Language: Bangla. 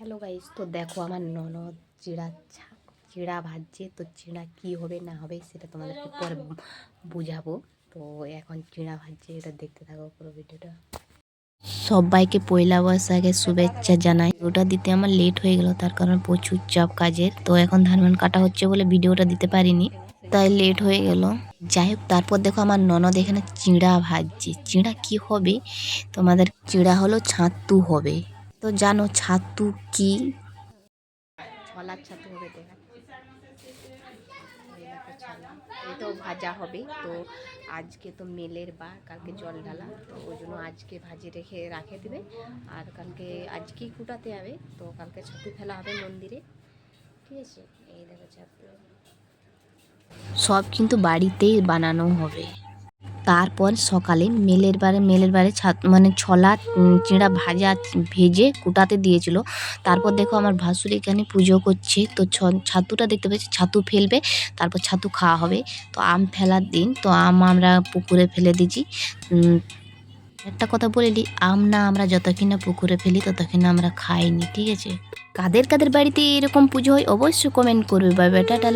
হ্যালো গাইস, তো দেখো আমার ননদ চিড়া চিড়া ভাজছে, তো চিড়া কি হবে না হবে সেটা তোমাদেরকে পরে বুঝাবো। তো এখন চিড়া ভাজছে, এটা দেখতে থাকো পুরো ভিডিওটা। সবাইকে পয়লা বৈশাখের শুভেচ্ছা জানাই। ওটা দিতে আমার লেট হয়ে গেল, তার কারণ প্রচুর চাপ কাজের। তো এখন ধান মান কাটা হচ্ছে বলে ভিডিওটা দিতে পারিনি, তাই লেট হয়ে গেল। যাই হোক, তারপর দেখো আমার ননদ এখানে চিড়া ভাজছে। চিড়া কি হবে? তোমাদের চিড়া হলো ছাতু হবে। তো জানো ছাতু কি? ছলার ছাতু হবে এটাও ভাজা হবে। তো আজকে তো মেলের বা কালকে জল ঢালা। তো ওই জন্য আজকে ভাজি রেখে রাখে দেবে। আর কালকে আজকেই কুটাতে হবে। তো কালকে ছাতু ফেলা হবে মন্দিরে। ঠিক আছে? এই দেখো ছাতু। সব কিন্তু বাড়িতেই বানানো হবে। তারপর সকালে মেলের বারে মেলের বারে ছাত মানে ছলা চিঁড়া ভাজা ভেজে কুটাতে দিয়েছিল। তারপর দেখো আমার ভাসুর এখানে পুজো করছে। তো ছাতুটা দেখতে পাচ্ছি, ছাতু ফেলবে, তারপর ছাতু খাওয়া হবে। তো আম ফেলার দিন, তো আম আমরা পুকুরে ফেলে দিয়েছি। একটা কথা বলে দিই, আম না আমরা যতক্ষণ না পুকুরে ফেলি ততক্ষণ আমরা খাইনি, ঠিক আছে? কাদের কাদের বাড়িতে এরকম পুজো হয় অবশ্যই কমেন্ট করবে বা বেটাটা